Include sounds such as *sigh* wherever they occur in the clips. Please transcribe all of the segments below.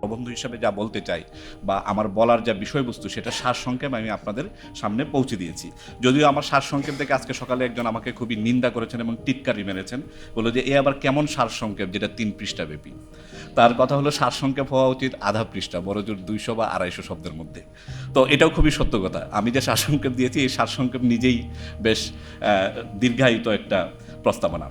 প্রবন্ধ হিসাবে যা বলতে চাই বা আমার বলার যা বিষয়বস্তু, সেটা সারসংক্ষেপ আমি আপনাদের সামনে পৌঁছে দিয়েছি। যদিও আমার সারসংক্ষেপ দেখে আজকে সকালে একজন আমাকে খুবই নিন্দা করেছেন এবং টিটকারি মেরেছেন, বলল যে, এ আবার কেমন সারসংক্ষেপ যেটা তিন পৃষ্ঠা ব্যাপী? তার কথা হলো সারসংক্ষেপ হওয়া উচিত আধা পৃষ্ঠা, বড় জোর দুইশো বা আড়াইশো শব্দের মধ্যে। তো এটাও খুবই সত্য কথা। আমি যে সারসংক্ষেপ দিয়েছি, এই সারসংক্ষেপ নিজেই বেশ দীর্ঘায়িত একটা প্রস্তাবনা।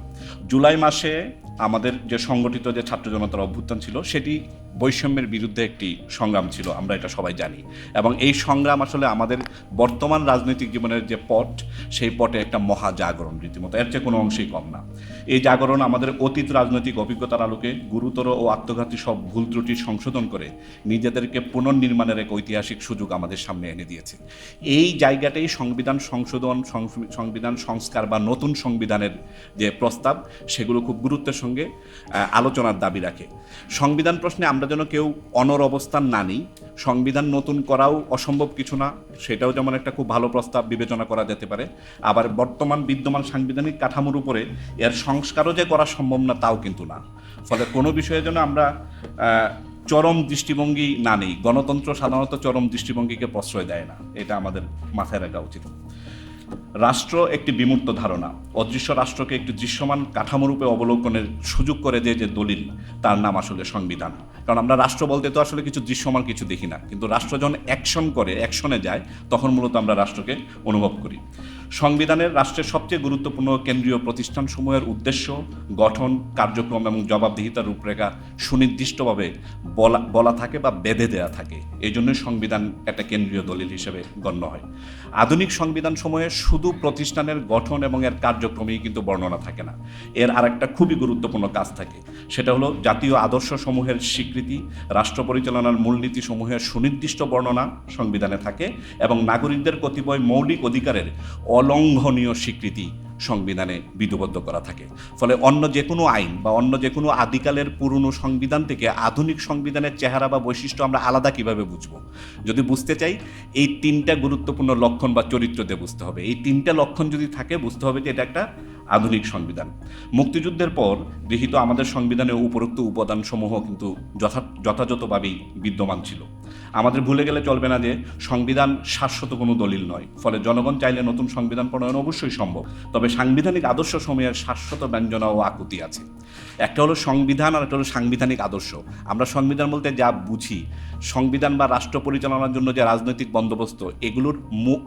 জুলাই মাসে আমাদের যে সংগঠিত যে ছাত্র জনতার অভ্যুত্থান ছিল, সেটি বৈষম্যের বিরুদ্ধে একটি সংগ্রাম ছিল, আমরা এটা সবাই জানি। এবং এই সংগ্রাম আসলে আমাদের বর্তমান রাজনৈতিক জীবনের যে পট, সেই পটে একটা মহা জাগরণ রীতিমতো। এর চেয়ে কোনো অংশেই কম না। এই জাগরণ আমাদের অতীত রাজনৈতিক অভিজ্ঞতার আলোকে গুরুতর ও আত্মঘাতী সব ভুল ত্রুটি সংশোধন করে নিজেদেরকে পুনর্নির্মাণের এক ঐতিহাসিক সুযোগ আমাদের সামনে এনে দিয়েছে। এই জায়গাটাই সংবিধান সংশোধন সংবিধান সংস্কার বা নতুন সংবিধানের যে প্রস্তাব, সেগুলো খুব গুরুত্বের সঙ্গে আলোচনার দাবি রাখে। সংবিধান প্রশ্নে আমরা যেন কেউ অনর অবস্থান না নিই, সংবিধান নতুন করাও অসম্ভব কিছু না, সেটাও যেমন একটা খুব ভালো প্রস্তাব বিবেচনা করা যেতে পারে, আবার বর্তমান বিদ্যমান সাংবিধানিক কাঠামোর উপরে এর সংস্কারও যে করা সম্ভব না, তাও কিন্তু না। ফলে কোনো বিষয়ে যেন আমরা চরম দৃষ্টিভঙ্গি না নেই, গণতন্ত্র সাধারণত চরম দৃষ্টিভঙ্গিকে প্রশ্রয় দেয় না, এটা আমাদের মাথায় রাখা উচিত। রাষ্ট্র একটি বিমূর্ত ধারণা। অদৃশ্য রাষ্ট্রকে একটি দৃশ্যমান কাঠামোরূপে অবলোকনের সুযোগ করে দেয় যে দলিল, তার নাম আসলে সংবিধান। কারণ আমরা রাষ্ট্র বলতে তো আসলে কিছু দৃশ্যমান কিছু দেখি না। কিন্তু রাষ্ট্র যখন অ্যাকশন করে অ্যাকশনে যায়, তখন মূলত আমরা রাষ্ট্রকে অনুভব করি। সংবিধানের রাষ্ট্রের সবচেয়ে গুরুত্বপূর্ণ কেন্দ্রীয় প্রতিষ্ঠানসমূহের উদ্দেশ্য, গঠন, কার্যক্রম এবং জবাবদিহিতার রূপরেখা সুনির্দিষ্টভাবে বলা বলা থাকে বা বেঁধে দেয়া থাকে। এই জন্যই সংবিধান একটা কেন্দ্রীয় দলিল হিসেবে গণ্য হয়। আধুনিক সংবিধান সময়ে শুধু প্রতিষ্ঠানের গঠন এবং এর কার্যক্রমেই কিন্তু বর্ণনা থাকে না। এর আরেকটা খুবই গুরুত্বপূর্ণ কাজ থাকে। সেটা হলো জাতীয় আদর্শ সমূহের স্বীকৃতি, রাষ্ট্র পরিচালনার মূলনীতি সমূহের সুনির্দিষ্ট বর্ণনা সংবিধানে থাকে এবং নাগরিকদের কতিপয় মৌলিক অধিকারের অলঙ্ঘনীয় স্বীকৃতি সংবিধানে বিধিবদ্ধ করা থাকে। ফলে অন্য যে কোনো আইন বা অন্য যে কোনো আদিকালের পুরনো সংবিধান থেকে আধুনিক সংবিধানের চেহারা বা বৈশিষ্ট্য আমরা আলাদা কীভাবে বুঝব? যদি বুঝতে চাই, এই তিনটা গুরুত্বপূর্ণ লক্ষণ বা চরিত্র দিয়ে বুঝতে হবে। এই তিনটা লক্ষণ যদি থাকে, বুঝতে হবে যে এটা একটা আধুনিক সংবিধান। মুক্তিযুদ্ধের পর গৃহীত আমাদের সংবিধানের উপরোক্ত উপাদানসমূহ কিন্তু যথা যথাযথভাবেই বিদ্যমান ছিল। আমাদের ভুলে গেলে চলবে না যে সংবিধান শাশ্বত কোনো দলিল নয়। ফলে জনগণ চাইলে নতুন সংবিধান প্রণয়ন অবশ্যই সম্ভব। তবে সাংবিধানিক আদর্শ সময়ের শাশ্বত ব্যঞ্জনা ও আকুতি আছে। একটা হলো সংবিধান আর একটা হলো সাংবিধানিক আদর্শ। আমরা সংবিধান বলতে যা বুঝি, সংবিধান বা রাষ্ট্র পরিচালনার জন্য যে রাজনৈতিক বন্দোবস্ত, এগুলোর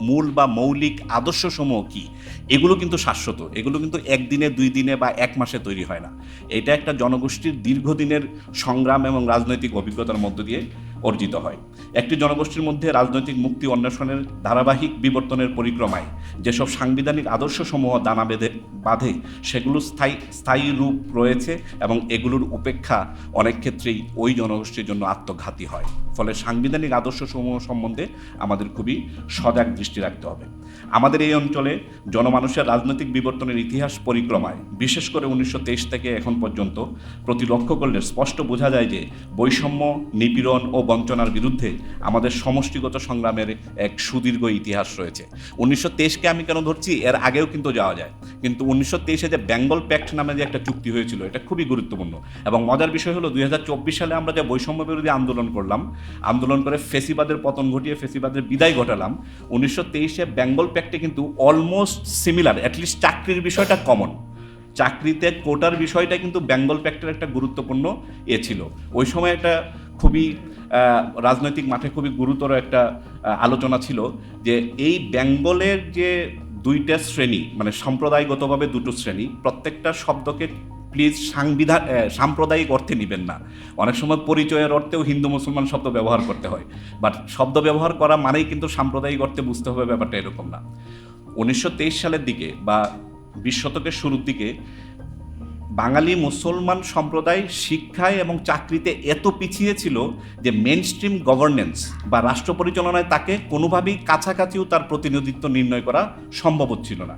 মূল বা মৌলিক আদর্শসমূহ কি? এগুলো কিন্তু শাশ্বত, এগুলো কিন্তু একদিনে, দুই দিনে বা এক মাসে তৈরি হয় না। এটা একটা জনগোষ্ঠীর দীর্ঘদিনের সংগ্রাম এবং রাজনৈতিক অভিজ্ঞতার মধ্য দিয়ে অর্জিত হয়। একটি জনগোষ্ঠীর মধ্যে রাজনৈতিক মুক্তি অন্বেষণের ধারাবাহিক বিবর্তনের পরিক্রমায় যেসব সাংবিধানিক আদর্শসমূহ দানা বেঁধে, বাঁধে, সেগুলো স্থায়ী স্থায়ী রূপ রয়েছে এবং এগুলোর উপেক্ষা অনেক ক্ষেত্রেই ওই জনগোষ্ঠীর জন্য আত্মঘাতী হয়। ফলে সাংবিধানিক আদর্শসমূহ সম্বন্ধে আমাদের খুবই সজাগ দৃষ্টি রাখতে হবে। আমাদের এই অঞ্চলে জনমানুষের রাজনৈতিক বিবর্তনের ইতিহাস পরিক্রমায়, বিশেষ করে উনিশশো তেইশ থেকে এখন পর্যন্ত প্রতি লক্ষ্য করলে স্পষ্ট বোঝা যায় যে বৈষম্য, নিপীড়ন ও বঞ্চনার বিরুদ্ধে আমাদের সমষ্টিগত সংগ্রামের এক সুদীর্ঘ ইতিহাস রয়েছে। উনিশশো তেইশকে আমি কেন ধরছি? এর আগেও কিন্তু যাওয়া যায়। কিন্তু উনিশশো তেইশে যে বেঙ্গল প্যাক্ট নামে যে একটা চুক্তি হয়েছিল, এটা খুবই গুরুত্বপূর্ণ। এবং মজার বিষয় হলো, দুই হাজার চব্বিশ সালে আমরা যে বৈষম্য বিরোধী আন্দোলন করলাম, আন্দোলন করে ফেসিবাদের পতন ঘটিয়ে ফেসিবাদের বিদায় ঘটালাম, উনিশশো তেইশে বেঙ্গল প্যাক্টে কিন্তু অলমোস্ট সিমিলার অ্যাটলিস্ট চাকরির বিষয়টা কমন চাকরিতে কোটার বিষয়টা কিন্তু বেঙ্গল প্যাক্টের একটা গুরুত্বপূর্ণ এ ছিল। ওই সময় একটা খুবই রাজনৈতিক মাঠে খুবই গুরুতর একটা আলোচনা ছিল যে এই বেঙ্গলের যে দুইটা শ্রেণি মানে সম্প্রদায়গতভাবে দুটো শ্রেণি, প্রত্যেকটা শব্দকে প্লিজ সাংবিধান সাম্প্রদায়িক অর্থে নেবেন না। অনেক সময় পরিচয়ের অর্থেও হিন্দু মুসলমান শব্দ ব্যবহার করতে হয়। বাট শব্দ ব্যবহার করা মানেই কিন্তু সাম্প্রদায়িক অর্থে বুঝতে হবে ব্যাপারটা এরকম না। উনিশশো তেইশ সালের দিকে বা বিশ শতকের শুরুর দিকে বাঙালি মুসলমান সম্প্রদায় শিক্ষায় এবং চাকরিতে এত পিছিয়ে ছিল যে মেন স্ট্রিম গভর্নেন্স বা রাষ্ট্র পরিচালনায় তাকে কোনোভাবেই কাছাকাছিও তার প্রতিনিধিত্ব নির্ণয় করা সম্ভব হচ্ছিল না।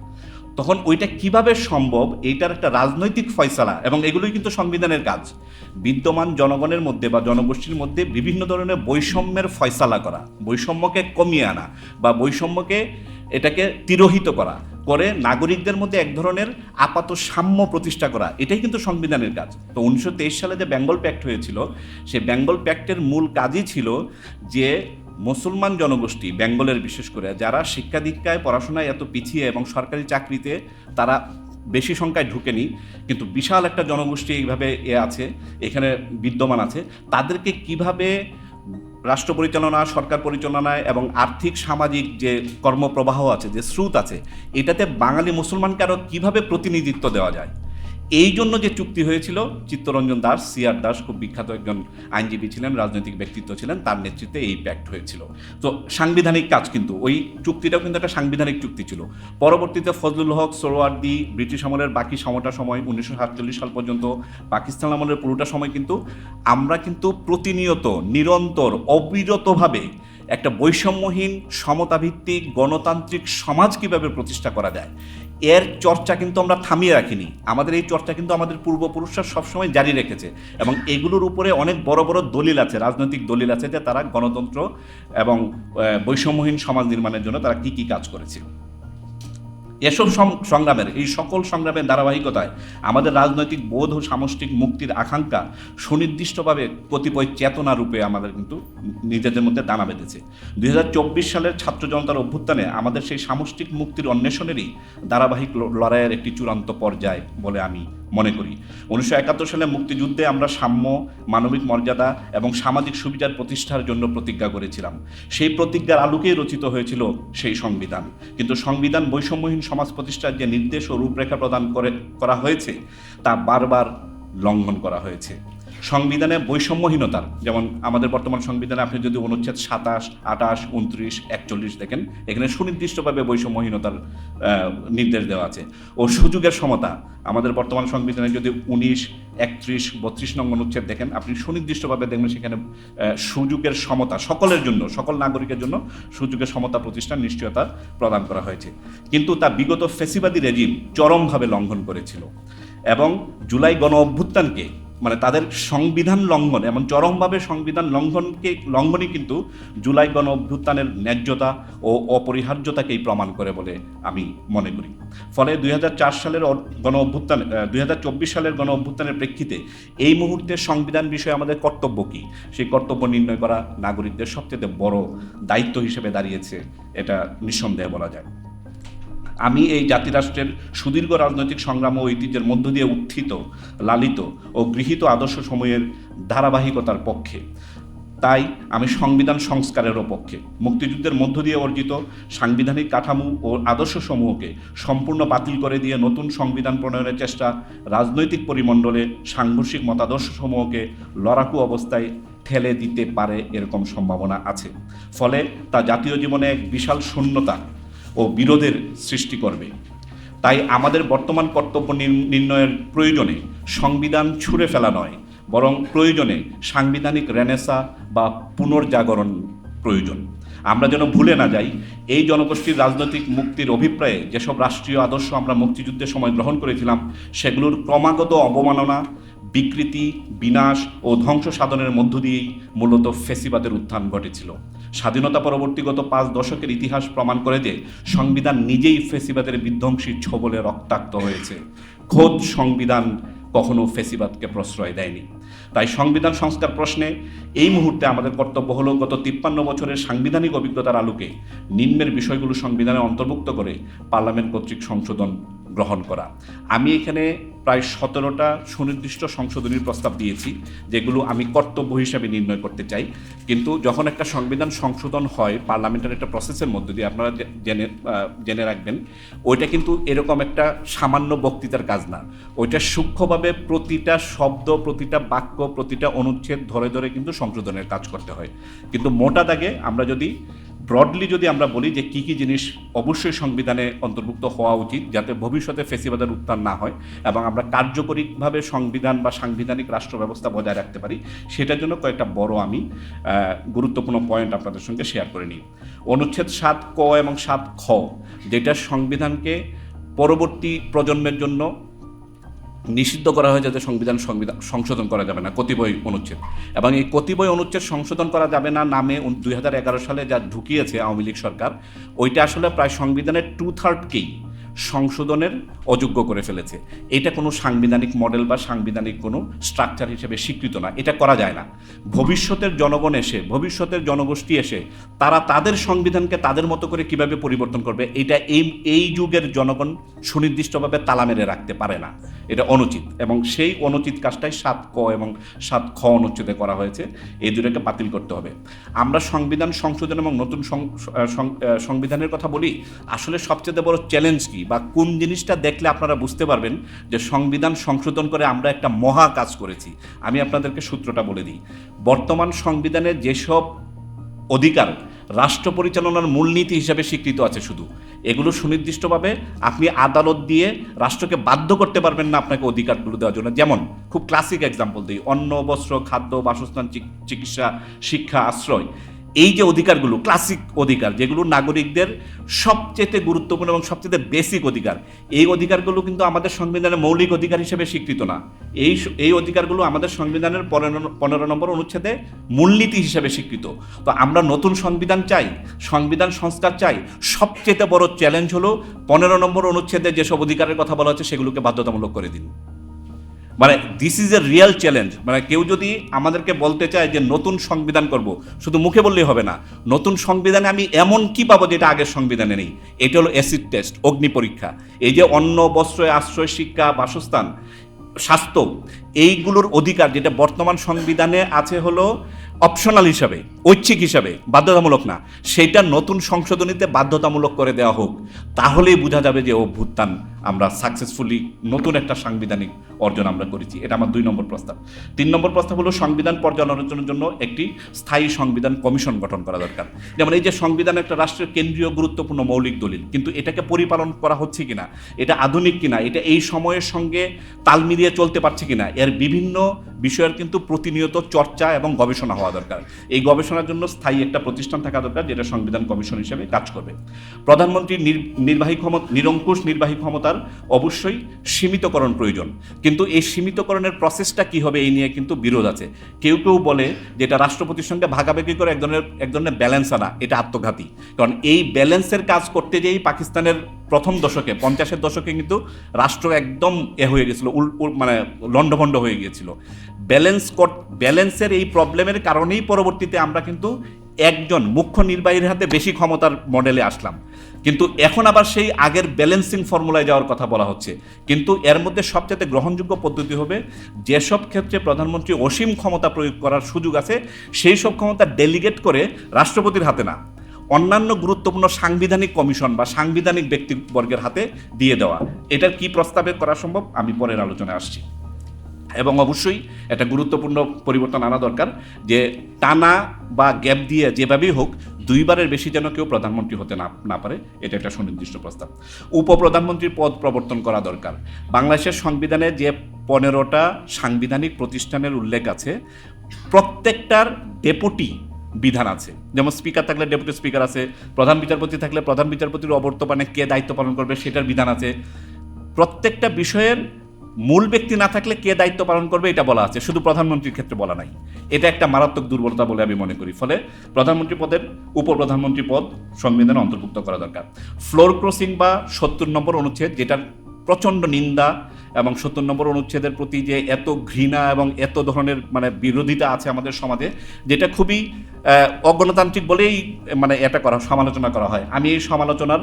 তখন ওইটা কীভাবে সম্ভব, এইটার একটা রাজনৈতিক ফয়সালা এবং এগুলোই কিন্তু সংবিধানের কাজ। বিদ্যমান জনগণের মধ্যে বা জনগোষ্ঠীর মধ্যে বিভিন্ন ধরনের বৈষম্যের ফয়সালা করা, বৈষম্যকে কমিয়ে আনা বা বৈষম্যকে এটাকে তিরোহিত করা, করে নাগরিকদের মধ্যে এক ধরনের আপাত সাম্য প্রতিষ্ঠা করা, এটাই কিন্তু সংবিধানের কাজ। তো উনিশশো তেইশ সালে যে বেঙ্গল প্যাক্ট হয়েছিল, সে বেঙ্গল প্যাক্টের মূল কাজই ছিল যে মুসলমান জনগোষ্ঠী, বেঙ্গলের বিশেষ করে, যারা শিক্ষা দীক্ষায়, পড়াশোনায় এত পিছিয়ে এবং সরকারি চাকরিতে তারা বেশি সংখ্যায় ঢুকেনি, কিন্তু বিশাল একটা জনগোষ্ঠী এইভাবে এ আছে, এখানে বিদ্যমান আছে। তাদেরকে কীভাবে রাষ্ট্র পরিচালনা, সরকার পরিচালনায় এবং আর্থিক, সামাজিক যে কর্মপ্রবাহ আছে, যে স্রোত আছে, এটাতে বাঙালি মুসলমানকে আরও কীভাবে প্রতিনিধিত্ব দেওয়া যায়? এই জন্য যে চুক্তি হয়েছিল, চিত্তরঞ্জন দাস সিআর দাস খুব বিখ্যাত একজন আইনজীবী ছিলেন, রাজনৈতিক ব্যক্তিত্ব ছিলেন, তার নেতৃত্বে এই প্যাক্ট হয়েছিল। তো সাংবিধানিক কাজ কিন্তু, ওই চুক্তিটাও কিন্তু একটা সাংবিধানিক চুক্তি ছিল। পরবর্তীতে ফজলুল হক, সোরোয়ার্দি, ব্রিটিশ আমলের বাকি সময়টা সময়, উনিশশো সাতচল্লিশ সাল পর্যন্ত পাকিস্তান আমলের পুরোটা সময় কিন্তু, আমরা কিন্তু প্রতিনিয়ত, নিরন্তর, অবিরতভাবে একটা বৈষম্যহীন, সমতাভিত্তিক, গণতান্ত্রিক সমাজ কীভাবে প্রতিষ্ঠা করা যায়? এর চর্চা কিন্তু আমরা থামিয়ে রাখিনি। আমাদের এই চর্চা কিন্তু আমাদের পূর্বপুরুষরা সবসময় জারি রেখেছে এবং এগুলোর উপরে অনেক বড় বড় দলিল আছে, রাজনৈতিক দলিল আছে যে তারা গণতন্ত্র এবং বৈষম্যহীন সমাজ নির্মাণের জন্য তারা কী কী কাজ করেছিল। এসব সংগ্রামের, এই সকল সংগ্রামের ধারাবাহিকতায় আমাদের রাজনৈতিক বোধ ও সামষ্টিক মুক্তির আকাঙ্ক্ষা সুনির্দিষ্টভাবে কতিপয় চেতনা রূপে আমাদের কিন্তু নিজেদের মধ্যে দানা বেঁধেছে। দুই হাজার চব্বিশ সালের ছাত্র জনতার অভ্যুত্থানে আমাদের সেই সামষ্টিক মুক্তির অন্বেষণেরই ধারাবাহিক লড়াইয়ের একটি চূড়ান্ত পর্যায় বলে আমি মনে করি। উনিশশো একাত্তর সালে মুক্তিযুদ্ধে আমরা সাম্য, মানবিক মর্যাদা এবং সামাজিক সুবিধার প্রতিষ্ঠার জন্য প্রতিজ্ঞা করেছিলাম। সেই প্রতিজ্ঞার আলোকেই রচিত হয়েছিল সেই সংবিধান। কিন্তু সংবিধান বৈষম্যহীন সমাজ প্রতিষ্ঠার যে নির্দেশ ও রূপরেখা প্রদান করে, করা হয়েছে, তা বারবার লঙ্ঘন করা হয়েছে। সংবিধানে বৈষম্যহীনতার, যেমন আমাদের বর্তমান সংবিধানে আপনি যদি অনুচ্ছেদ সাতাশ, আটাশ, উনত্রিশ, একচল্লিশ দেখেন, এখানে সুনির্দিষ্টভাবে বৈষম্যহীনতার নির্দেশ দেওয়া আছে। ও সুযোগের সমতা, আমাদের বর্তমান সংবিধানে যদি উনিশ, একত্রিশ, বত্রিশ নং অনুচ্ছেদ দেখেন, আপনি সুনির্দিষ্টভাবে দেখবেন সেখানে সুযোগের সমতা, সকলের জন্য, সকল নাগরিকের জন্য সুযোগের সমতা প্রতিষ্ঠান নিশ্চয়তা প্রদান করা হয়েছে। কিন্তু তা বিগত ফেসিবাদী রেজিম চরমভাবে লঙ্ঘন করেছিল এবং জুলাই গণ অভ্যুত্থানকে মানে তাদের সংবিধান লঙ্ঘন, এমন চরমভাবে সংবিধান লঙ্ঘনকে, লঙ্ঘনই কিন্তু জুলাই গণ অভ্যুত্থানের ন্যায্যতা ও অপরিহার্যতাকেই প্রমাণ করে বলে আমি মনে করি। ফলে দুই হাজার চার সালের গণ অভ্যুত্থান দুই হাজার চব্বিশ সালের গণ অভ্যুত্থানের প্রেক্ষিতে এই মুহূর্তে সংবিধান বিষয়ে আমাদের কর্তব্য কী? সেই কর্তব্য নির্ণয় করা নাগরিকদের সবচেয়ে বড় দায়িত্ব হিসেবে দাঁড়িয়েছে, এটা নিঃসন্দেহে বলা যায়। আমি এই জাতিরাষ্ট্রের সুদীর্ঘ রাজনৈতিক সংগ্রাম ও ঐতিহ্যের মধ্য দিয়ে উত্থিত, লালিত ও গৃহীত আদর্শ সময়ের ধারাবাহিকতার পক্ষে। তাই আমি সংবিধান সংস্কারেরও পক্ষে। মুক্তিযুদ্ধের মধ্য দিয়ে অর্জিত সাংবিধানিক কাঠামো ও আদর্শসমূহকে সম্পূর্ণ বাতিল করে দিয়ে নতুন সংবিধান প্রণয়নের চেষ্টা রাজনৈতিক পরিমণ্ডলে সাংঘর্ষিক মতাদর্শসমূহকে লড়াকু অবস্থায় ঠেলে দিতে পারে এরকম সম্ভাবনা আছে। ফলে তা জাতীয় জীবনে এক বিশাল শূন্যতা ও বিরোধের সৃষ্টি করবে। তাই আমাদের বর্তমান কর্তব্য নির- নির্ণয়ের প্রয়োজনে সংবিধান ছুঁড়ে ফেলা নয়, বরং প্রয়োজনে সাংবিধানিক রেনেসা বা পুনর্জাগরণ প্রয়োজন। আমরা যেন ভুলে না যাই, এই জনগোষ্ঠীর রাজনৈতিক মুক্তির অভিপ্রায়ে যেসব রাষ্ট্রীয় আদর্শ আমরা মুক্তিযুদ্ধের সময় গ্রহণ করেছিলাম, সেগুলোর ক্রমাগত অবমাননা বিকৃতি, বিনাশ ও ধ্বংস সাধনের মধ্য দিয়েই মূলত ফেসিবাদের উত্থান ঘটেছিল। স্বাধীনতা পরবর্তী গত পাঁচ দশকের ইতিহাস প্রমাণ করে যে সংবিধান নিজেই ফেসিবাদের বিধ্বংসী ছবলে রক্তাক্ত হয়েছে। খোদ সংবিধান কখনো ফেসিবাদকে প্রশ্রয় দেয়নি। তাই সংবিধান সংস্কার প্রশ্নে এই মুহূর্তে আমাদের কর্তব্য হলো গত তিপ্পান্ন বছরের সাংবিধানিক অভিজ্ঞতার আলোকে নিম্নের বিষয়গুলো সংবিধানে অন্তর্ভুক্ত করে পার্লামেন্ট কর্তৃক সংশোধন গ্রহণ করা। আমি এখানে প্রায় সতেরোটা সুনির্দিষ্ট সংশোধনীর প্রস্তাব দিয়েছি, যেগুলো আমি কর্তব্য হিসাবে নির্ণয় করতে চাই। কিন্তু যখন একটা সংবিধান সংশোধন হয়, পার্লামেন্টের একটা প্রসেসের মধ্যে দিয়ে আপনারা জেনে জেনে রাখবেন, ওইটা কিন্তু এরকম একটা সামান্য বক্তৃতার কাজ না। ওইটা সূক্ষ্মভাবে প্রতিটা শব্দ, প্রতিটা বাক্য, প্রতিটা অনুচ্ছেদ ধরে ধরে কিন্তু সংশোধনের কাজ করতে হয়। কিন্তু মোটা দাগে আমরা যদি ব্রডলি যদি আমরা বলি যে কী কী জিনিস অবশ্যই সংবিধানে অন্তর্ভুক্ত হওয়া উচিত যাতে ভবিষ্যতে ফেসিবাদের উত্থান না হয় এবং আমরা কার্যকরীভাবে সংবিধান বা সাংবিধানিক রাষ্ট্র ব্যবস্থা বজায় রাখতে পারি, সেটার জন্য কয়েকটা বড় আমি গুরুত্বপূর্ণ পয়েন্ট আপনাদের সঙ্গে শেয়ার করে নিই। অনুচ্ছেদ সাত ক এবং সাত খ, যেটা সংবিধানকে পরবর্তী প্রজন্মের জন্য নিষিদ্ধ করা হয়েছে যে সংবিধান সংবিধান সংশোধন করা যাবে না, কতিপয় অনুচ্ছেদ। এবং এই কতিপয় অনুচ্ছেদ সংশোধন করা যাবে না নামে দুই সালে যা ঢুকিয়েছে আওয়ামী লীগ সরকার, ওইটা আসলে প্রায় সংবিধানের টু থার্ডকেই সংশোধনের অযোগ্য করে ফেলেছে। এটা কোনো সাংবিধানিক মডেল বা সাংবিধানিক কোনো স্ট্রাকচার হিসেবে স্বীকৃত না। এটা করা যায় না। ভবিষ্যতের জনগণ এসে, ভবিষ্যতের জনগোষ্ঠী এসে, তারা তাদের সংবিধানকে তাদের মতো করে কীভাবে পরিবর্তন করবে, এটা এই এই যুগের জনগণ সুনির্দিষ্টভাবে তালা মেরে রাখতে পারে না। এটা অনুচিত এবং সেই অনুচিত কাজটাই সাত ক এবং সাত খ অনুচ্ছেদে করা হয়েছে। এই দুটাকে বাতিল করতে হবে। আমরা সংবিধান সংশোধন এবং নতুন সংবিধানের কথা বলি। আসলে সবচেয়ে বড় চ্যালেঞ্জ কি? বা কোন জিনিসটা দেখলে আপনারা বুঝতে পারবেন যে সংবিধান সংশোধন করে আমরা একটা মহা কাজ করেছি। আমি আপনাদেরকে সূত্রটা বলে দিই। বর্তমান সংবিধানে যেসব অধিকার রাষ্ট্র পরিচালনার মূলনীতি হিসাবে স্বীকৃত আছে শুধু, এগুলো সুনির্দিষ্টভাবে আপনি আদালত দিয়ে রাষ্ট্রকে বাধ্য করতে পারবেন না আপনাকে অধিকারগুলো দেওয়ার জন্য। যেমন, খুব ক্লাসিক এক্সাম্পল দিই, অন্ন, বস্ত্র, খাদ্য, বাসস্থান চিকিৎসা, শিক্ষা, আশ্রয়। এই যে অধিকারগুলো ক্লাসিক অধিকার, যেগুলো নাগরিকদের সবচেয়ে গুরুত্বপূর্ণ এবং সবচেয়ে বেসিক অধিকার, এই অধিকারগুলো কিন্তু আমাদের সংবিধানের মৌলিক অধিকার হিসেবে স্বীকৃত না। এই এই অধিকারগুলো আমাদের সংবিধানের পনেরো নম্বর অনুচ্ছেদে মূলনীতি হিসেবে স্বীকৃত। তো আমরা নতুন সংবিধান চাই, সংবিধান সংস্কার চাই, সবচেয়ে বড় চ্যালেঞ্জ হলো পনেরো নম্বর অনুচ্ছেদে যেসব অধিকারের কথা বলা হচ্ছে সেগুলোকে বাধ্যতামূলক করে দিন। মানে this is a real challenge মানে কেউ যদি আমাদেরকে বলতে চায় যে নতুন সংবিধান করব, শুধু মুখে বললেই হবে না, নতুন সংবিধানে আমি এমন কি পাবো যেটা আগের সংবিধানে নেই? এটা হলো অ্যাসিড টেস্ট অগ্নি পরীক্ষা। এই যে অন্ন, বস্ত্র, আশ্রয়, শিক্ষা, বাসস্থান, স্বাস্থ্য, এইগুলোর অধিকার যেটা বর্তমান সংবিধানে আছে হলো অপশনাল হিসাবে, ঐচ্ছিক হিসাবে বাধ্যতামূলক না। সেটা নতুন সংশোধনীতে বাধ্যতামূলক করে দেওয়া হোক, তাহলেই বোঝা যাবে যে অভ্যুত্থান আমরা সাকসেসফুলি নতুন একটা সাংবিধানিক অর্জন আমরা করেছি। এটা আমার দুই নম্বর প্রস্তাব। তিন নম্বর প্রস্তাব হলো সংবিধান পর্যালোচনার জন্য একটি স্থায়ী সংবিধান কমিশন গঠন করা দরকার। যেমন এই যে সংবিধান একটা রাষ্ট্রের কেন্দ্রীয় গুরুত্বপূর্ণ মৌলিক দলিল, কিন্তু এটাকে পরিপালন করা হচ্ছে কিনা, এটা আধুনিক কিনা, এটা এই সময়ের সঙ্গে তাল মিলিয়ে চলতে পারছে কিনা, এর বিভিন্ন বিষয়ের কিন্তু প্রতিনিয়ত চর্চা এবং গবেষণা হওয়া দরকার। এই গবেষণার জন্য স্থায়ী একটা প্রতিষ্ঠান থাকা দরকার, যেটা সংবিধান কমিশন হিসেবে কাজ করবে। প্রধানমন্ত্রীর নির- নির্বাহী ক্ষমতা, নিরঙ্কুশ নির্বাহী ক্ষমতার অবশ্যই সীমিতকরণ প্রয়োজন। কিন্তু এই সীমিতকরণের প্রসেসটা কি হবে এই নিয়ে কিন্তু বিরোধ আছে। কেউ কেউ বলে যে এটা রাষ্ট্রপতির সঙ্গে ভাগাভাগি করে এক ধরনের এক ধরনের ব্যালেন্স আনা এটা আত্মঘাতী। কারণ এই ব্যালেন্সের কাজ করতে যেই পাকিস্তানের প্রথম দশকে, পঞ্চাশের দশকে কিন্তু রাষ্ট্র একদম এ হয়ে গেছিল, উল মানে লণ্ডভণ্ড হয়ে গিয়েছিল। ব্যালেন্স ব্যালেন্সের এই প্রবলেমের কারণেই পরবর্তীতে আমরা কিন্তু একজন মুখ্য নির্বাহীর হাতে বেশি ক্ষমতার মডেলে আসলাম। কিন্তু এখন আবার সেই আগের ব্যালেন্সিং ফর্মুলায় যাওয়ার কথা বলা হচ্ছে। কিন্তু এর মধ্যে সবচেয়ে গ্রহণযোগ্য পদ্ধতি হবে, যেসব ক্ষেত্রে প্রধানমন্ত্রী অসীম ক্ষমতা প্রয়োগ করার সুযোগ আছে, সেই সব ক্ষমতা ডেলিগেট করে রাষ্ট্রপতির হাতে না। অন্যান্য গুরুত্বপূর্ণ সাংবিধানিক কমিশন বা সাংবিধানিক ব্যক্তিবর্গের হাতে দিয়ে দেওয়া। এটার কি প্রস্তাবে করা সম্ভব? আমি পরের আলোচনায় আসছি। এবং অবশ্যই একটা গুরুত্বপূর্ণ পরিবর্তন আনা দরকার যে টানা বা গ্যাপ দিয়ে যেভাবেই হোক, দুইবারের বেশি যেন কেউ প্রধানমন্ত্রী হতে না না পারে, এটা একটা সুনির্দিষ্ট প্রস্তাব। উপপ্রধানমন্ত্রীর পদ প্রবর্তন করা দরকার। বাংলাদেশের সংবিধানে যে পনেরোটা সাংবিধানিক প্রতিষ্ঠানের উল্লেখ আছে, প্রত্যেকটার ডেপুটি বিধান আছে। যেমন স্পিকার থাকলে ডেপুটি স্পিকার আছে, প্রধান বিচারপতি থাকলে প্রধান বিচারপতির অবর্তমানে কে দায়িত্ব পালন করবে সেটার বিধান আছে। প্রত্যেকটা বিষয়ের মূল ব্যক্তি না থাকলে কে দায়িত্ব পালন করবে এটা বলা আছে। শুধু প্রধানমন্ত্রীর ক্ষেত্রে বলা নাই। এটা একটা মারাত্মক দুর্বলতা বলে আমি মনে করি। ফলে প্রধানমন্ত্রী পদের উপপ্রধানমন্ত্রী পদ সংবিধানে অন্তর্ভুক্ত করা দরকার। ফ্লোর ক্রসিং বা সত্তর নম্বর অনুচ্ছেদ যেটার প্রচণ্ড নিন্দা এবং সত্তর নম্বর অনুচ্ছেদের প্রতি যে এত ঘৃণা এবং এত ধরনের মানে বিরোধিতা আছে আমাদের সমাজে, যেটা খুবই অগণতান্ত্রিক বলেই মানে এটা করা, সমালোচনা করা হয়। আমি এই সমালোচনার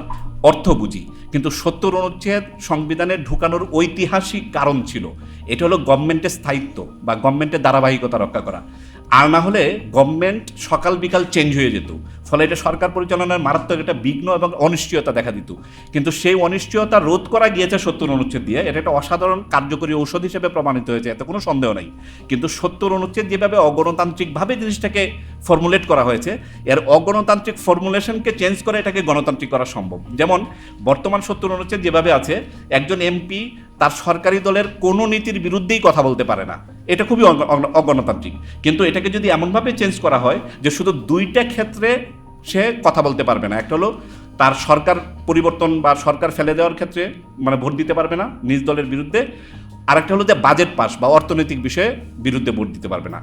অর্থ বুঝি। কিন্তু সত্তর অনুচ্ছেদ সংবিধানে ঢুকানোর ঐতিহাসিক কারণ ছিল, এটা হলো গভর্নমেন্টের স্থায়িত্ব বা গভর্নমেন্টের ধারাবাহিকতা রক্ষা করা। আর না হলে গভর্নমেন্ট সকাল বিকাল চেঞ্জ হয়ে যেত। ফলে এটা সরকার পরিচালনার মারাত্মক একটা বিঘ্ন এবং অনিশ্চয়তা দেখা দিত। কিন্তু সেই অনিশ্চয়তা রোধ করা গিয়েছে সত্তর অনুচ্ছেদ দিয়ে। এটা একটা অসাধারণ কার্যকরী ঔষধ হিসেবে প্রমাণিত হয়েছে, এতে কোনো সন্দেহ নাই। কিন্তু সত্তর অনুচ্ছেদ যেভাবে অগণতান্ত্রিকভাবে জিনিসটাকে ফর্মুলেট করা হয়েছে, এর অগণতান্ত্রিক ফর্মুলেশনকে চেঞ্জ করে এটাকে গণতান্ত্রিক করা সম্ভব। যেমন বর্তমান সত্তর অনুচ্ছেদ যেভাবে আছে, একজন এমপি তার সরকারি দলের কোনো নীতির বিরুদ্ধেই কথা বলতে পারে না। এটা খুবই অগ- অগ- অগণতান্ত্রিক। কিন্তু এটাকে যদি এমনভাবে চেঞ্জ করা হয় যে শুধু দুইটা ক্ষেত্রে সে কথা বলতে পারবে না। একটা হলো তার সরকার পরিবর্তন বা সরকার ফেলে দেওয়ার ক্ষেত্রে মানে ভোট দিতে পারবে না নিজ দলের বিরুদ্ধে। আরেকটা হলো যে বাজেট পাস বা অর্থনৈতিক বিষয়ে বিরুদ্ধে ভোট দিতে পারবে না।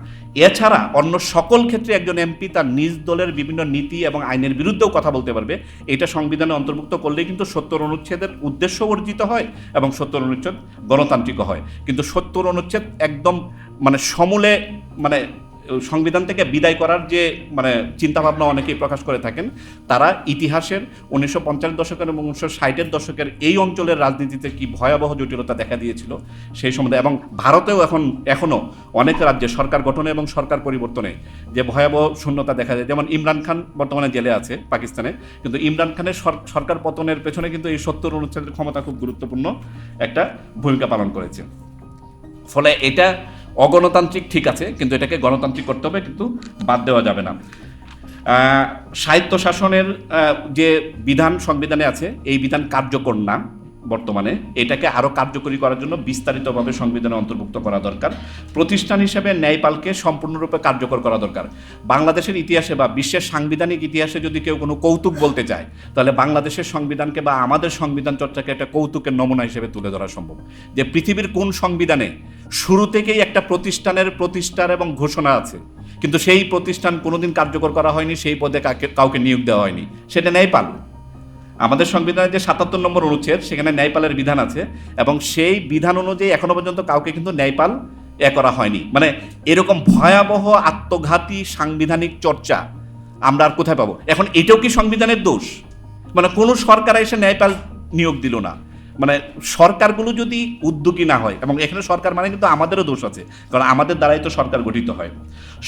এছাড়া অন্য সকল ক্ষেত্রে একজন এমপি তার নিজ দলের বিভিন্ন নীতি এবং আইনের বিরুদ্ধেও কথা বলতে পারবে। এটা সংবিধানে অন্তর্ভুক্ত করলে কিন্তু সত্তর অনুচ্ছেদের উদ্দেশ্য অর্জিত হয় এবং সত্তর অনুচ্ছেদ গণতান্ত্রিক হয়। কিন্তু সত্তর অনুচ্ছেদ একদম মানে সমূলে মানে সংবিধান থেকে বিদায় করার যে মানে চিন্তাভাবনা অনেকেই প্রকাশ করে থাকেন, তারা ইতিহাসের উনিশশো পঞ্চাশ দশকের এবং উনিশশো ষাটের দশকের এই অঞ্চলের রাজনীতিতে কি ভয়াবহ জটিলতা দেখা দিয়েছিল সেই সম্বন্ধে, এবং ভারতেও এখন, এখনও অনেক রাজ্যে সরকার গঠনে এবং সরকার পরিবর্তনে যে ভয়াবহ শূন্যতা দেখা যায়। যেমন ইমরান খান বর্তমানে জেলে আছে পাকিস্তানে, কিন্তু ইমরান খানের সরকার পতনের পেছনে কিন্তু এই সত্তর অনুচ্ছেদের ক্ষমতা খুব গুরুত্বপূর্ণ একটা ভূমিকা পালন করেছে। ফলে এটা অগণতান্ত্রিক ঠিক আছে, কিন্তু এটাকে গণতান্ত্রিক করতে হবে, কিন্তু বাদ দেওয়া যাবে না। সাহিত্য শাসনের যে বিধান, সংবিধানে আছে, এই বিধান কার্যকর না। বর্তমানে এটাকে আরও কার্যকরী করার জন্য বিস্তারিতভাবে সংবিধানে অন্তর্ভুক্ত করা দরকার। প্রতিষ্ঠান হিসেবে ন্যায়পালকে সম্পূর্ণরূপে কার্যকর করা দরকার। বাংলাদেশের ইতিহাসে বা বিশ্বের সাংবিধানিক ইতিহাসে যদি কেউ কোনো কৌতুক বলতে চায়, তাহলে বাংলাদেশের সংবিধানকে বা আমাদের সংবিধান চর্চাকে একটা কৌতুকের নমুনা হিসেবে তুলে ধরা সম্ভব। যে পৃথিবীর কোন সংবিধানে শুরু থেকেই একটা প্রতিষ্ঠানের প্রতিষ্ঠার এবং ঘোষণা আছে, কিন্তু সেই প্রতিষ্ঠান কোনোদিন কার্যকর করা হয়নি, সেই পদে কাউকে নিয়োগ দেওয়া হয়নি, সেটা ন্যায়পাল। আমাদের সংবিধানের যে সাতাত্তর নম্বর অনুচ্ছেদ, সেখানে ন্যায়পালের বিধান আছে এবং সেই বিধান অনুযায়ী এখনও পর্যন্ত কাউকে কিন্তু ন্যায়পাল এ করা হয়নি। মানে এরকম ভয়াবহ আত্মঘাতী সাংবিধানিক চর্চা আমরা আর কোথায় পাবো? এখন এটাও কি সংবিধানের দোষ? মানে কোনো সরকার এসে ন্যায়পাল নিয়োগ দিল না। মানে সরকারগুলো যদি উদ্যোগী না হয়, এবং এখানে সরকার মানে কিন্তু আমাদেরও দোষ আছে, কারণ আমাদের দ্বারাই তো সরকার গঠিত হয়।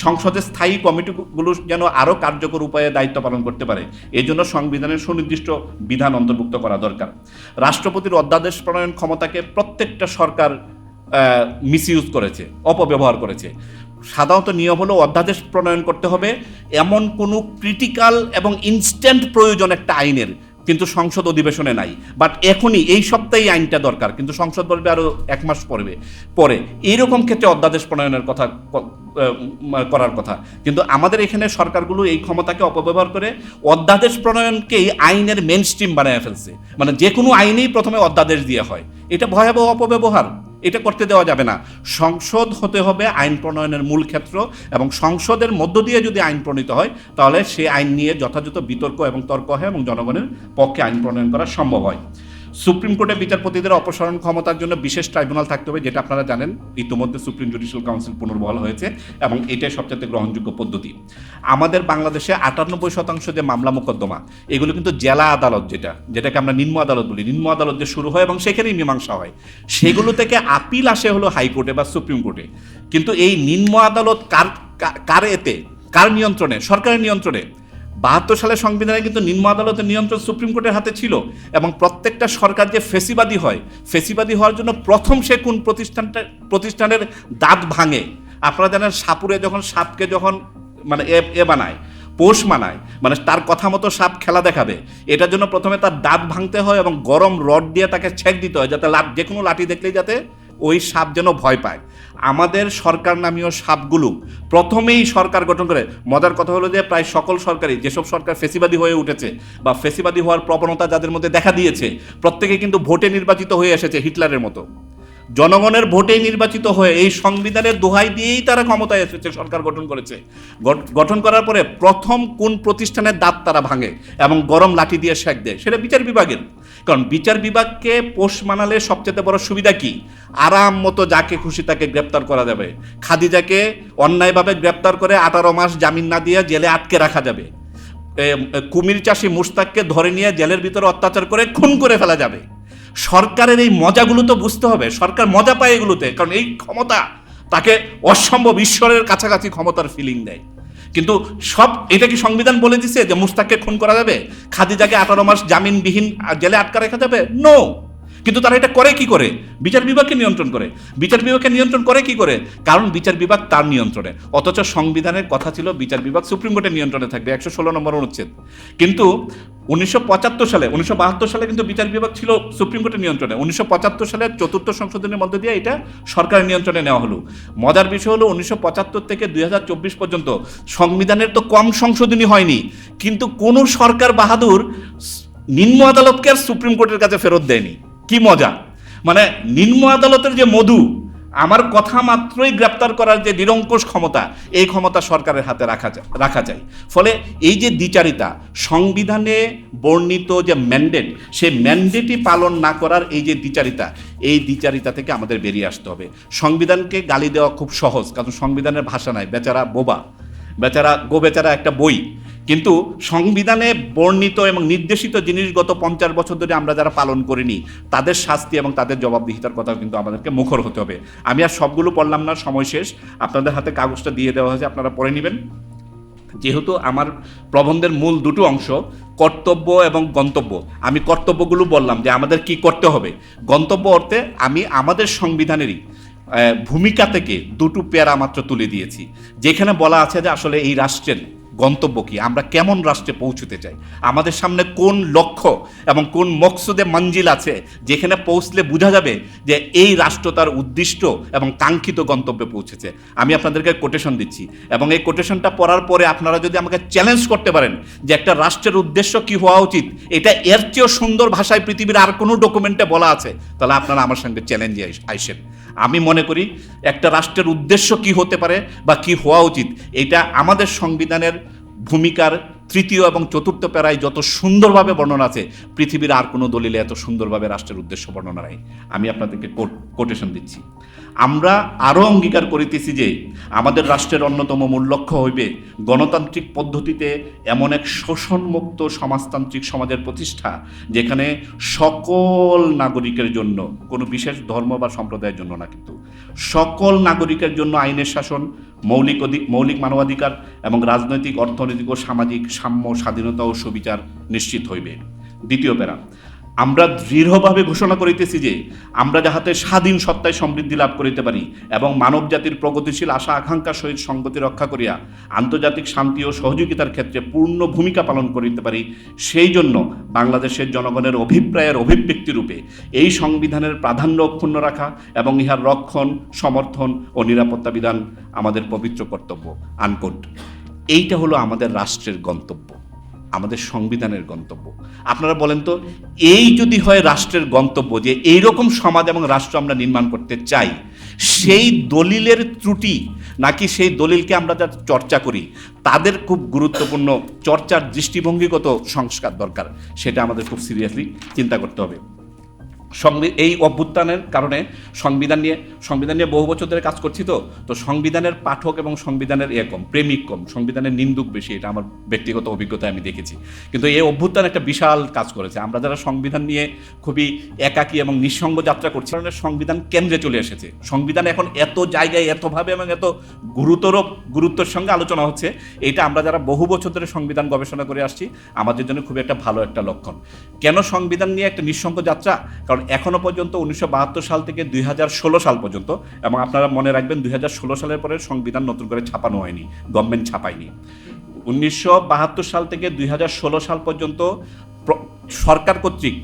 সংসদের স্থায়ী কমিটিগুলো যেন আরও কার্যকর উপায়ে দায়িত্ব পালন করতে পারে, এই জন্য সংবিধানের সুনির্দিষ্ট বিধান অন্তর্ভুক্ত করা দরকার। রাষ্ট্রপতির অধ্যাদেশ প্রণয়ন ক্ষমতাকে প্রত্যেকটা সরকার মিসইউজ করেছে, অপব্যবহার করেছে। সাধারণত নিয়ম হলো অধ্যাদেশ প্রণয়ন করতে হবে, এমন কোনো ক্রিটিক্যাল এবং ইনস্ট্যান্ট প্রয়োজন একটা আইনের কিন্তু সংসদ অধিবেশনে নাই। বাট এখনই এই সপ্তাহেই আইনটা দরকার, কিন্তু সংসদ বলবে আরও এক মাস পড়বে, পরে। এইরকম ক্ষেত্রে অধ্যাদেশ প্রণয়নের কথা করার কথা। কিন্তু আমাদের এখানে সরকারগুলো এই ক্ষমতাকে অপব্যবহার করে অধ্যাদেশ প্রণয়নকেই আইনের মেন স্ট্রিম বানায় ফেলছে। মানে যে কোনো আইনেই প্রথমে অধ্যাদেশ দিয়ে হয়। এটা ভয়াবহ অপব্যবহার। এটা করতে দেওয়া যাবে না। সংসদ হতে হবে আইন প্রণয়নের মূল ক্ষেত্র এবং সংসদের মধ্য দিয়ে যদি আইন প্রণীত হয়, তাহলে সে আইন নিয়ে যথাযথ বিতর্ক এবং তর্ক হয় এবং জনগণের পক্ষে আইন প্রণয়ন করা সম্ভব হয়। সুপ্রিম কোর্টে বিচারপতিদের অপসারণ ক্ষমতার জন্য বিশেষ ট্রাইব্যুনাল থাকতে হবে, যেটা আপনারা জানেন, ইতিমধ্যে সুপ্রিম জুডিশিয়াল কাউন্সিল পুনর্বহাল হয়েছে এবং এটাই সবচেয়ে গ্রহণযোগ্য পদ্ধতি। আমাদের বাংলাদেশে আটানব্বই শতাংশ যে মামলা মোকদ্দমা, এগুলো কিন্তু জেলা আদালত যেটা, যেটাকে আমরা নিম্ন আদালত বলি। নিম্ন আদালত যে শুরু হয় এবং সেখানেই মীমাংসা হয়। সেগুলো থেকে আপিল আসে হলো হাইকোর্টে বা সুপ্রিম কোর্টে। কিন্তু এই নিম্ন আদালত কার কার এতে, কার নিয়ন্ত্রণে, সরকারের নিয়ন্ত্রণে বাহাত্তর সালের সংবিধানে কিন্তু নিম্ন আদালতের নিয়ন্ত্রণ সুপ্রিম কোর্টের হাতে ছিল এবং প্রত্যেকটা সরকার যে ফেসিবাদী হয়, ফেসিবাদী হওয়ার জন্য প্রথম সে কোন প্রতিষ্ঠানটা, প্রতিষ্ঠানের দাঁত ভাঙে। আপনারা জানেন সাপুরে যখন সাপকে যখন মানে এ এ বানায়, পোষ মানায় মানে তার কথা মতো সাপ খেলা দেখাবে, এটার জন্য প্রথমে তার দাঁত ভাঙতে হয় এবং গরম রড দিয়ে তাকে ছেক দিতে হয়, যাতে লাট যে কোনো লাঠি দেখলেই যাতে ওই সাপ যেন ভয় পায়। আমাদের সরকার নামীয় সাপগুলো প্রথমেই সরকার গঠন করে, মজার কথা হলো যে প্রায় সকল সরকারই, যেসব সরকার ফেসিবাদী হয়ে উঠেছে বা ফেসিবাদী হওয়ার প্রবণতা যাদের মধ্যে দেখা দিয়েছে, প্রত্যেকে কিন্তু ভোটে নির্বাচিত হয়ে এসেছে হিটলারের মতো। জনগণের ভোটেই নির্বাচিত হয়ে এই সংবিধানের দোহাই দিয়েই তারা ক্ষমতায় এসেছে, সরকার গঠন করেছে। গঠ- গঠন করার পরে প্রথম কোন প্রতিষ্ঠানের দাঁত তারা ভাঙে এবং গরম লাঠি দিয়ে শেক দেয়, সেটা বিচার বিভাগের। কারণ বিচার বিভাগকে পোষ মানালে সবচেয়ে বড় সুবিধা কি? আরাম মতো যাকে খুশি তাকে গ্রেপ্তার করা যাবে। খাদিজাকে অন্যায়ভাবে গ্রেপ্তার করে আঠারো মাস জামিন না দিয়ে জেলে আটকে রাখা যাবে। কুমির চাষি মুস্তাককে ধরে নিয়ে জেলের ভিতরে অত্যাচার করে খুন করে ফেলা যাবে। সরকারের এই মজাগুলো তো বুঝতে হবে। সরকার মজা পায় এগুলোতে, কারণ এই ক্ষমতা তাকে অসম্ভব ঈশ্বরের কাছাকাছি ক্ষমতার ফিলিং দেয়। কিন্তু সব, এটা কি সংবিধান বলে দিছে যে মুস্তাককে খুন করা যাবে? খাদিজাকে আঠারো মাস জামিনবিহীন জেলে আটকা রাখা যাবে? নো কিন্তু তারা এটা করে কি করে? বিচার বিভাগকে নিয়ন্ত্রণ করে। বিচার বিভাগকে নিয়ন্ত্রণ করে কি করে? কারণ বিচার বিভাগ তার নিয়ন্ত্রণে। অথচ সংবিধানের কথা ছিল বিচার বিভাগ সুপ্রিম কোর্টের নিয়ন্ত্রণে থাকবে, একশো ষোলো নম্বর অনুচ্ছেদ। কিন্তু উনিশশো পঁচাত্তর সালে, উনিশশো বাহাত্তর সালে কিন্তু বিচার বিভাগ ছিল সুপ্রিম কোর্টের নিয়ন্ত্রণে। উনিশশো সালের চতুর্থ সংশোধনের মধ্যে দিয়ে এটা সরকারের নিয়ন্ত্রণে নেওয়া হলো। মজার বিষয় হলো উনিশশো পঁচাত্তর থেকে দুই হাজার চব্বিশ পর্যন্ত সংবিধানের তো কম সংশোধনী হয়নি। কিন্তু কোনো সরকার বাহাদুর নিম্ন আদালতকে আর সুপ্রিম কোর্টের কাছে ফেরত দেয়নি। কি মজা? মানে নিম্ন আদালতের যে মধু, আমার কথা মাত্রই গ্রেপ্তার করার যে নিরঙ্কুশ ক্ষমতা, এই ক্ষমতা সরকারের হাতে রাখা যায় রাখা যায়। ফলে এই যে দ্বিচারিতা, সংবিধানে বর্ণিত যে ম্যান্ডেট সেই ম্যান্ডেটই পালন না করার এই যে দ্বিচারিতা, এই দ্বিচারিতা থেকে আমাদের বেরিয়ে আসতে হবে। সংবিধানকে গালি দেওয়া খুব সহজ, কারণ সংবিধানের ভাষা নাই। বেচারা বোবা, বেচারা গো বেচারা একটা বই। কিন্তু সংবিধানে বর্ণিত এবং নির্দেশিত জিনিস গত পঞ্চাশ বছর ধরে আমরা যারা পালন করিনি, তাদের শাস্তি এবং তাদের জবাবদিহিতার কথাও কিন্তু আমাদেরকে মুখর হতে হবে। আমি আর সবগুলো পড়লাম না, সময় শেষ। আপনাদের হাতে কাগজটা দিয়ে দেওয়া হয়েছে, আপনারা পড়ে নেবেন। যেহেতু আমার প্রবন্ধের মূল দুটো অংশ, কর্তব্য এবং গন্তব্য। আমি কর্তব্যগুলো বললাম যে আমাদের কি করতে হবে। গন্তব্য অর্থে আমি আমাদের সংবিধানেরই ভূমিকা থেকে দুটো প্যারা মাত্র তুলে দিয়েছি। যেখানে বলা আছে যে আসলে এই রাষ্ট্রের গন্তব্য কি? আমরা কেমন রাষ্ট্রে পৌঁছতে চাই? আমাদের সামনে কোন লক্ষ্য এবং কোন মকসুদে মঞ্জিল আছে, যেখানে পৌঁছলে বোঝা যাবে যে এই রাষ্ট্র তার উদ্দিষ্ট এবং কাঙ্ক্ষিত গন্তব্যে পৌঁছেছে। আমি আপনাদেরকে কোটেশন দিচ্ছি। এবং এই কোটেশনটা পড়ার পরে আপনারা যদি আমাকে চ্যালেঞ্জ করতে পারেন যে একটা রাষ্ট্রের উদ্দেশ্য কি হওয়া উচিত, এটা এর চেয়েও সুন্দর ভাষায় পৃথিবীর আর কোনো ডকুমেন্টে বলা আছে, তাহলে আপনারা আমার সঙ্গে চ্যালেঞ্জে আইসেন। আমি মনে করি একটা রাষ্ট্রের উদ্দেশ্য কি হতে পারে বা কি হওয়া উচিত, এটা আমাদের সংবিধানের ভূমিকার তৃতীয় এবং চতুর্থ প্যারায় যত সুন্দরভাবে বর্ণনা আছে, পৃথিবীর আর কোনো দলিলে এত সুন্দরভাবে রাষ্ট্রের উদ্দেশ্য বর্ণনা নাই। আমি আপনাদেরকে কোটেশন দিচ্ছি। আমরা আরও অঙ্গীকার করিতেছি যে আমাদের রাষ্ট্রের অন্যতম মূল লক্ষ্য হইবে গণতান্ত্রিক পদ্ধতিতে এমন এক শোষণমুক্ত সমাজতান্ত্রিক সমাজের প্রতিষ্ঠা, যেখানে সকল নাগরিকের জন্য, কোনো বিশেষ ধর্ম বা সম্প্রদায়ের জন্য না কিন্তু, সকল নাগরিকের জন্য আইনের শাসন, মৌলিক অধিক মৌলিক মানবাধিকার এবং রাজনৈতিক, অর্থনৈতিক ও সামাজিক সাম্য, স্বাধীনতা ও সুবিচার নিশ্চিত হইবে। দ্বিতীয় প্যারা আমরা দৃঢ়ভাবে ঘোষণা করিতেছি যে আমরা যাহাতে স্বাধীন সত্তায় সমৃদ্ধি লাভ করিতে পারি এবং মানব জাতির প্রগতিশীল আশা আকাঙ্ক্ষার সহিত সঙ্গতি রক্ষা করিয়া আন্তর্জাতিক শান্তি ও সহযোগিতার ক্ষেত্রে পূর্ণ ভূমিকা পালন করিতে পারি, সেই জন্য বাংলাদেশের জনগণের অভিপ্রায়ের অভিব্যক্তি রূপে এই সংবিধানের প্রাধান্য অক্ষুণ্ণ রাখা এবং ইহার রক্ষণ, সমর্থন ও নিরাপত্তা বিধান আমাদের পবিত্র কর্তব্য। আনকোট, এইটা হলো আমাদের রাষ্ট্রের গন্তব্য। আমাদের সংবিধানের গন্তব্য। আপনারা বলেন তো, এই যদি হয় রাষ্ট্রের গন্তব্য যে এইরকম সমাজ এবং রাষ্ট্র আমরা নির্মাণ করতে চাই, সেই দলিলের ত্রুটি নাকি সেই দলিলকে আমরা যা চর্চা করি, তাদের খুব গুরুত্বপূর্ণ চর্চার দৃষ্টিভঙ্গিগত সংস্কার দরকার, সেটা আমাদের খুব সিরিয়াসলি চিন্তা করতে হবে। সংবি এই অভ্যুত্থানের কারণে সংবিধান নিয়ে সংবিধান নিয়ে বহু বছর ধরে কাজ করছি তো। তো সংবিধানের পাঠক এবং সংবিধানের এ কম, প্রেমিক কম, সংবিধানের নিন্দুক বেশি, এটা আমার ব্যক্তিগত অভিজ্ঞতায় আমি দেখেছি। কিন্তু এই অভ্যুত্থান একটা বিশাল কাজ করেছে। আমরা যারা সংবিধান নিয়ে খুবই একাকী এবং নিঃসঙ্গ যাত্রা করছি, কারণে সংবিধান কেন্দ্রে চলে এসেছে। সংবিধান এখন এত জায়গায় এতভাবে এবং এত গুরুতর গুরুত্বের সঙ্গে আলোচনা হচ্ছে, এটা আমরা যারা বহু বছর ধরে সংবিধান গবেষণা করে আসছি, আমাদের জন্য খুবই একটা ভালো একটা লক্ষণ। কেন সংবিধান নিয়ে একটা নিঃসঙ্গ যাত্রা? কারণ এখনও পর্যন্ত উনিশশো বাহাত্তর সাল থেকে দুই হাজার ষোলো সাল পর্যন্ত, এবং আপনারা মনে রাখবেন দুই হাজার ষোলো সালের পরে সংবিধান নতুন করে ছাপানো হয়নি গভর্নমেন্ট ছাপায়নি। উনিশশো বাহাত্তর সাল থেকে দুই হাজার ষোলো সাল পর্যন্ত সরকার কর্তৃক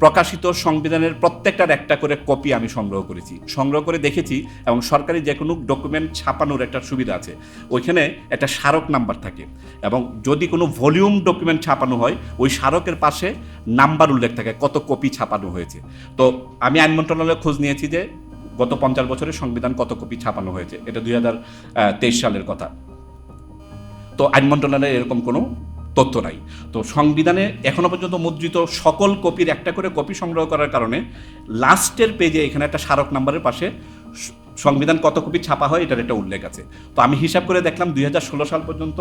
প্রকাশিত সংবিধানের প্রত্যেকটার একটা করে কপি আমি সংগ্রহ করেছি। সংগ্রহ করে দেখেছি এবং সরকারি যে কোনো ডকুমেন্ট ছাপানোর একটা সুবিধা আছে। ওইখানে একটা স্মারক নাম্বার থাকে এবং যদি কোনো ভলিউম ডকুমেন্ট ছাপানো হয়, ওই স্মারকের পাশে নাম্বার উল্লেখ থাকে, কত কপি ছাপানো হয়েছে। তো আমি আইন মন্ত্রণালয়ে খোঁজ নিয়েছি যে গত পঞ্চাশ বছরের সংবিধান কত কপি ছাপানো হয়েছে। এটা দু হাজার তেইশ সালের কথা। তো আইন মন্ত্রণালয়ের এরকম কোনো তথ্য নাই। তো সংবিধানে এখনও পর্যন্ত মুদ্রিত সকল কপির একটা করে কপি সংগ্রহ করার কারণে লাস্টের পেজে এখানে একটা স্মারক নাম্বারের পাশে সংবিধান কত কপি ছাপা হয় এটার একটা উল্লেখ আছে। তো আমি হিসাব করে দেখলাম দুই হাজার ষোলো সাল পর্যন্ত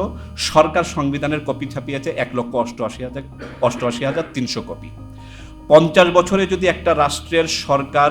সরকার সংবিধানের কপি ছাপিয়েছে এক লক্ষ অষ্টআশি হাজার অষ্টআশি হাজার তিনশো কপি। পঞ্চাশ বছরে যদি একটা রাষ্ট্রের সরকার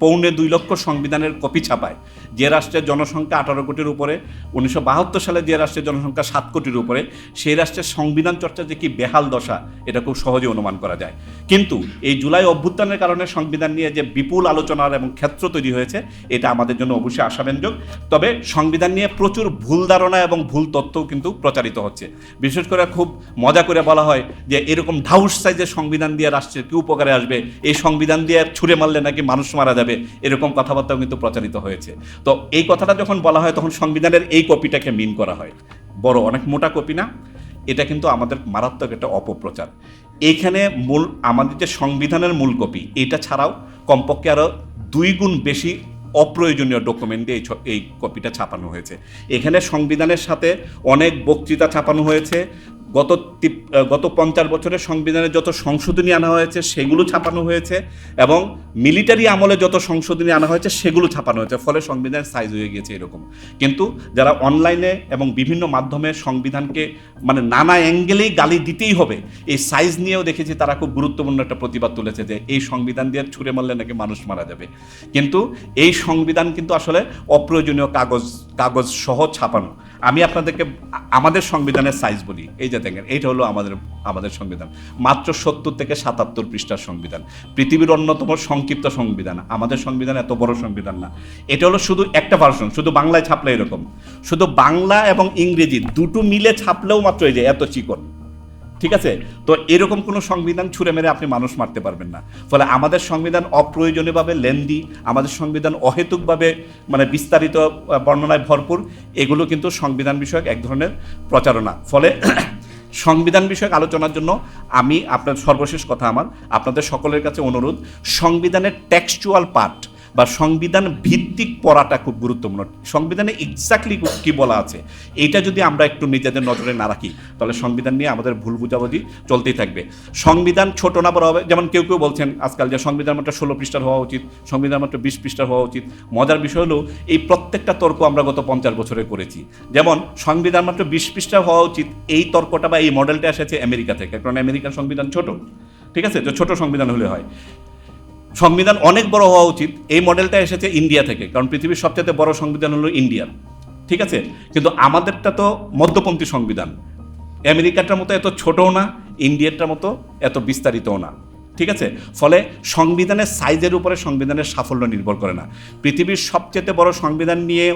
পৌনে দুই লক্ষ সংবিধানের কপি ছাপায় যে রাষ্ট্রের জনসংখ্যা আঠারো কোটির উপরে, উনিশশো বাহাত্তর সালে যে রাষ্ট্রের জনসংখ্যা সাত কোটির উপরে, সেই রাষ্ট্রের সংবিধান চর্চা যে কি বেহাল দশা, এটা খুব সহজে অনুমান করা যায়। কিন্তু এই জুলাই অভ্যুত্থানের কারণে সংবিধান নিয়ে যে বিপুল আলোচনার এবং ক্ষেত্র তৈরি হয়েছে, এটা আমাদের জন্য অবশ্যই আশাব্যঞ্জক। তবে সংবিধান নিয়ে প্রচুর ভুল ধারণা এবং ভুল তথ্যও কিন্তু প্রচারিত হচ্ছে। বিশেষ করে খুব মজা করে বলা হয় যে, এরকম ঢাউস সাইজের সংবিধান দিয়ে রাষ্ট্রের কি উপকারে আসবে? এই সংবিধান দিয়ে ছুঁড়ে মারলে নাকি মানুষ মারা যাবে? এরকম কথাবার্তাও কিন্তু প্রচারিত হয়েছে। তো এই কথাটা যখন বলা হয়, তখন সংবিধানের এই কপিটাকে মিন করা হয়। বড়, অনেক মোটা কপি না? এটা কিন্তু আমাদের মারাত্মক একটা অপপ্রচার। এইখানে মূল, আমাদের যে সংবিধানের মূল কপি এটা ছাড়াও কমপক্ষে আরও দুই গুণ বেশি অপ্রয়োজনীয় ডকুমেন্ট দিয়ে এই কপিটা ছাপানো হয়েছে। এখানে সংবিধানের সাথে অনেক বক্তৃতা ছাপানো হয়েছে। গত গত পঞ্চাশ বছরের সংবিধানে যত সংশোধনী আনা হয়েছে, সেগুলো ছাপানো হয়েছে এবং মিলিটারি আমলে যত সংশোধনী আনা হয়েছে, সেগুলো ছাপানো হয়েছে। ফলে সংবিধানের সাইজ হয়ে গিয়েছে এরকম। কিন্তু যারা অনলাইনে এবং বিভিন্ন মাধ্যমে সংবিধানকে মানে নানা অ্যাঙ্গেলেই গালি দিতেই হবে, এই সাইজ নিয়েও দেখেছি তারা খুব গুরুত্বপূর্ণ একটা প্রতিবাদ তুলেছে যে এই সংবিধান দিয়ে ছুঁড়ে মারলে নাকি মানুষ মারা যাবে। কিন্তু এই সংবিধান কিন্তু আসলে অপ্রয়োজনীয় কাগজ কাগজ সহ ছাপানো। আমি আপনাদেরকে আমাদের সংবিধানের সাইজ বলি। এই যে দেখেন, এইটা হলো আমাদের আমাদের সংবিধান। মাত্র সত্তর থেকে সাতাত্তর পৃষ্ঠার সংবিধান। পৃথিবীর অন্যতম সংক্ষিপ্ত সংবিধান। আমাদের সংবিধান এত বড় সংবিধান না। এটা হলো শুধু একটা ভার্সন শুধু বাংলায় ছাপলে এরকম। শুধু বাংলা এবং ইংরেজি দুটো মিলে ছাপলেও মাত্র এই যে এত চিকন। ঠিক আছে? তো এরকম কোনো সংবিধান ছুঁড়ে মেরে আপনি মানুষ মারতে পারবেন না। ফলে আমাদের সংবিধান অপ্রয়োজনীয়ভাবে লেন্দি, আমাদের সংবিধান অহেতুকভাবে মানে বিস্তারিত বর্ণনায় ভরপুর, এগুলো কিন্তু সংবিধান বিষয়ক এক ধরনের প্রচারণা। ফলে *clears throat* সংবিধান বিষয়ক আলোচনার জন্য আমি আপনার সর্বশেষ কথা আমার। আপনাদের সকলের কাছে অনুরোধ, সংবিধানের টেক্সচুয়াল পার্ট বা সংবিধান ভিত্তিক পড়াটা খুব গুরুত্বপূর্ণ। সংবিধানে এক্স্যাক্টলি কি বলা আছে, এটা যদি আমরা একটু নিজেদের নজরে না রাখি, তাহলে সংবিধান নিয়ে আমাদের ভুল বুঝাবুঝি চলতেই থাকবে। সংবিধান ছোট না বড় হবে, যেমন কেউ কেউ বলছেন আজকাল যে সংবিধান মাত্র ষোলো পৃষ্ঠার হওয়া উচিত, সংবিধান মাত্র বিশ পৃষ্ঠার হওয়া উচিত। মজার বিষয় হলো, এই প্রত্যেকটা তর্ক আমরা গত পঞ্চাশ বছরে করেছি। যেমন সংবিধান মাত্র বিশ পৃষ্ঠা হওয়া উচিত, এই তর্কটা বা এই মডেলটা এসেছে আমেরিকা থেকে, কারণ আমেরিকান সংবিধান ছোট, ঠিক আছে? তো ছোট সংবিধান হলে হয়। সংবিধান অনেক বড় হওয়া উচিত। এই মডেলটা এসেছে ইন্ডিয়া থেকে, কারণ পৃথিবীর সবচেয়ে বড় সংবিধান হলো ইন্ডিয়ার ঠিক আছে? কিন্তু আমাদেরটা তো মধ্যপন্থী সংবিধান। আমেরিকাটার মতো এত ছোটও না ইন্ডিয়াটার মতো এত বিস্তারিতও না। ঠিক আছে? ফলে সংবিধানের সাইজের উপরে সংবিধানের সাফল্য নির্ভর করে না। পৃথিবীর সবচেয়ে বড় সংবিধান নিয়ে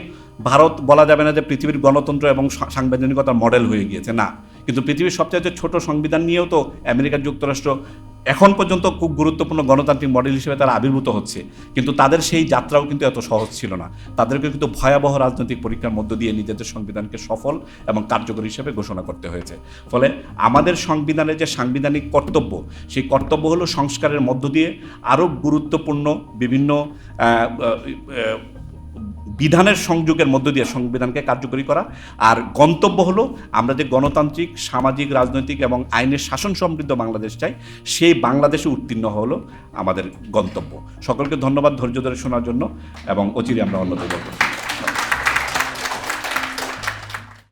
ভারত বলা যাবে না যে পৃথিবীর গণতন্ত্র এবং সাংবিধানিকতার মডেল হয়ে গিয়েছে। না। কিন্তু পৃথিবীর সবচেয়ে ছোট সংবিধান নিয়েও তো আমেরিকা যুক্তরাষ্ট্র এখন পর্যন্ত খুব গুরুত্বপূর্ণ গণতান্ত্রিক মডেল হিসেবে তারা আবির্ভূত হচ্ছে। কিন্তু তাদের সেই যাত্রাও কিন্তু এত সহজ ছিল না। তাদেরকে কিন্তু ভয়াবহ রাজনৈতিক পরীক্ষার মধ্য দিয়ে নিজেদের সংবিধানকে সফল এবং কার্যকরী হিসেবে ঘোষণা করতে হয়েছে। ফলে আমাদের সংবিধানের যে সাংবিধানিক কর্তব্য, সেই কর্তব্য হলো সংস্কারের মধ্য দিয়ে আরও গুরুত্বপূর্ণ বিভিন্ন বিধানের সংযোগের মধ্য দিয়ে সংবিধানকে কার্যকরী করা। আর গন্তব্য হলো আমরা যে গণতান্ত্রিক, সামাজিক, রাজনৈতিক এবং আইনের শাসন সমৃদ্ধ বাংলাদেশ চাই, সেই বাংলাদেশে উত্তীর্ণ হলো আমাদের গন্তব্য। সকলকে ধন্যবাদ ধৈর্য ধরে শোনার জন্য এবং অচিরে আমরা অন্যতম